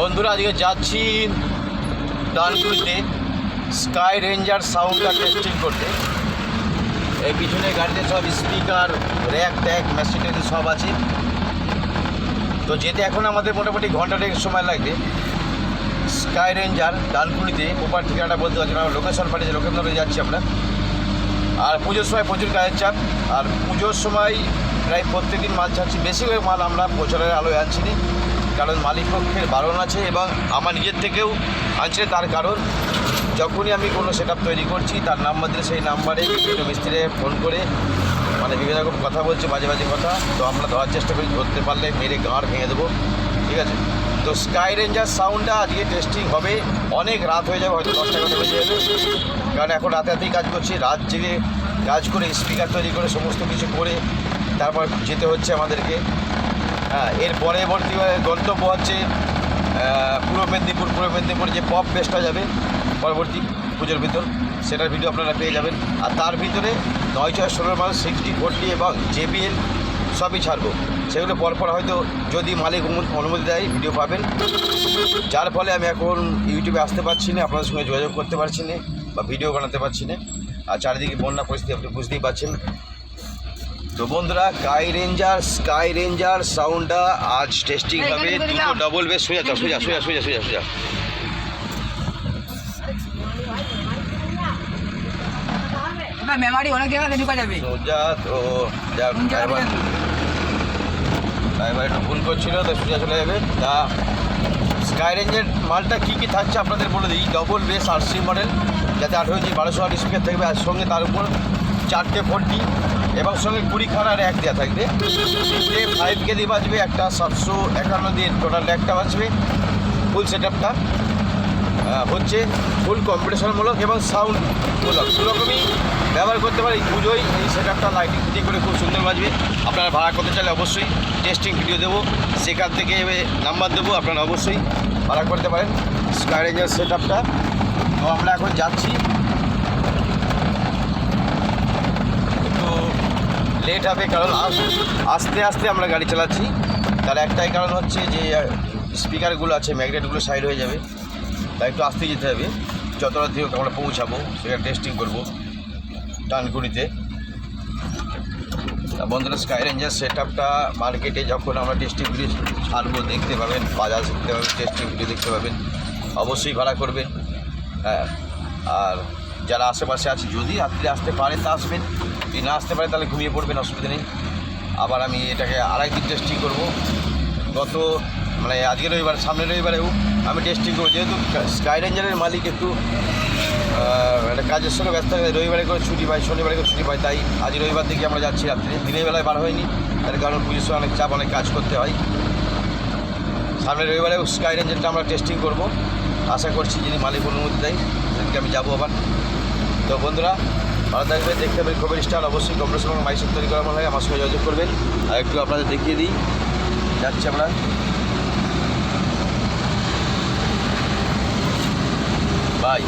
বন্ধুরা, আজকে যাচ্ছি ডানকুড়িতে স্কাই রেঞ্জার সাউন্ডটা টেস্টিং করতে। এই পিছনে গাড়িতে সব স্পিকার র্যাক ট্যাক মেশিনারি সব আছে। তো যেতে এখন আমাদের মোটামুটি ঘণ্টা দেড়েক সময় লাগবে। স্কাই রেঞ্জার ডানকুড়িতে প্রপার ঠিকানাটা বলতে পারছি না লোকেশন পাঠিয়েছে লোকেশন যাচ্ছি আমরা। আর পুজোর সময় প্রচুর কাজের চাপ। আর পুজোর সময় প্রায় প্রত্যেকদিন মাল ছাড়ছি বেশিরভাগ মাল আমরা প্রচারের আলোয় আনছি নি। কারণ মালিক পক্ষের বারণ আছে এবং আমার নিজের থেকেও আনছে তার কারণ। যখনই আমি কোনো সেট তৈরি করছি, তার নাম্বার দিলে সেই নাম্বারে বিভিন্ন মিস্ত্রি ফোন করে মানে বিভিন্ন রকম কথা বলছে, বাজে বাজে কথা। তো আমরা ধরার চেষ্টা করি, ধরতে পারলে মেরে গাঁড় ভেঙে দেবো। ঠিক আছে? তো স্কাই রেঞ্জার সাউন্ডটা আজকে টেস্টিং হবে। অনেক রাত হয়ে যাবে, হয়তো দশটা এগারোটা বেজে যাবে। কারণ এখন রাতে রাতেই কাজ করছি, রাত জেগে কাজ করে স্পিকার তৈরি করে সমস্ত কিছু করে তারপর যেতে হচ্ছে আমাদেরকে। হ্যাঁ এর পরবর্তী গন্তব্য হচ্ছে পূর্ব মেদিনীপুর। পূর্ব মেদিনীপুর যে পপ বেসটা যাবে, পরবর্তী পুজোর ভিতর, সেটার ভিডিও আপনারা পেয়ে যাবেন। আর তার ভিতরে নয় ছয় ষোলো মাস সিক্সটি, ফোরটি এবং জেবিএল সবই ছাড়বো। সেগুলো পরপর হয়তো যদি মালিক অনুমতি দেয় ভিডিও পাবেন। যার ফলে আমি এখন ইউটিউবে আসতে পারছি না, আপনাদের সঙ্গে যোগাযোগ করতে পারছি না বা ভিডিও বানাতে পারছি না। আর চারিদিকে বন্যা পরিস্থিতি আপনি বুঝতেই পারছেন। তো বন্ধুরা স্কাই রেঞ্জার স্কাই রেঞ্জার সাউন্ডটা আজ টেস্টিং হবে। দুটো। ডবল বেস সোজা যাও সোজা সোজা সোজা সোজা সোজা। মেমারি অনেক জায়গাতে ঢুকা যাবে। সোজা তো যাক কোন ড্রাইভার ড্রাইভার একটু ভুল করছিল তো সোজা চলে যাবে। তা স্কাই রেঞ্জের মালটা কী কী থাকছে আপনাদের বলে দিই। ডবল বেস আরসি মডেল যাতে আঠেরো জি বারোশো আট স্পিকার থাকবে আর সঙ্গে তার উপর চারটে ফোরটি এবং সঙ্গে কুড়ি খানা র্যাক দেওয়া থাকবে তিনটে ফাইভ কেজি বাজবে একটা সাতশো একান্ন দিয়ে টোটাল র্যাকটা বাজবে। ফুল সেট আপটা হচ্ছে ফুল কম্পিটিশনমূলক এবং সাউন্ডমূলক সেরকমই ব্যবহার করতে পারে, পুজোয় এই সেট আপটা লাইটিং ফিটিং করে খুব সুন্দর বাজবে। আপনারা ভাড়া করতে চাইলে অবশ্যই টেস্টিং ভিডিও দেবো। সেখান থেকে নাম্বার দেবো, আপনারা অবশ্যই ভাড়া করতে পারেন। স্কাই রেঞ্জার সেট আপটা তো আমরা এখন যাচ্ছি। লেট হবে কারণ আস- আস্তে আস্তে আমরা গাড়ি চালাচ্ছি। তার একটাই কারণ হচ্ছে যে, স্পিকারগুলো আছে, ম্যাগনেটগুলো সাইড হয়ে যাবে। তাই একটু আস্তে যেতে হবে। যতটা দিকে আমরা পৌঁছাবো, সেটা টেস্টিং করব ডানকুড়িতে তা বন্ধুরা স্কাই রেঞ্জার সেট আপটা মার্কেটে যখন আমরা টেস্টিং ভিডিও ছাড়বো, দেখতে পাবেন, বাজার দেখতে পাবেন টেস্টিং ভিডিও দেখতে পাবেন, অবশ্যই ভাড়া করবেন। হ্যাঁ আর যারা আশেপাশে আছে, যদি রাত্রে আসতে পারে তা আসবেন। যদি না আসতে পারে তাহলে ঘুমিয়ে পড়বেন, অসুবিধা নেই। আবার আমি এটাকে আড়াই দিন টেস্টিং করব। গত মানে আজকের রবিবার সামনের রবিবারেও আমি টেস্টিং করব। যেহেতু স্কাই রেঞ্জারের মালিক একটু একটা কাজের সঙ্গে ব্যস্ত থাকে, রবিবারে করে ছুটি পাই শনিবারে করে ছুটি পাই তাই আজ রবিবার দিকে আমরা যাচ্ছি রাত্রে। দিনের বেলায় বার হয়নি, তার কারণ পুজোর অনেক চাপ, অনেক কাজ করতে হয়। সামনের রবিবারে স্কাই রেঞ্জারটা আমরা টেস্টিং করব। আশা করছি যিনি মালিক অনুমতি দেয়, সেদিনকে আমি যাব আবার। তো বন্ধুরা, ভালো থাকবেন, দেখতে পাবেন খবর স্টাইল। অবশ্যই কম্পিউটার এবং মাইসের তৈরি করা মনে হয় আমার সঙ্গে যোগাযোগ করবেন। আর একটু আপনাদের দেখিয়ে দিই, যাচ্ছি আমরা। বাই।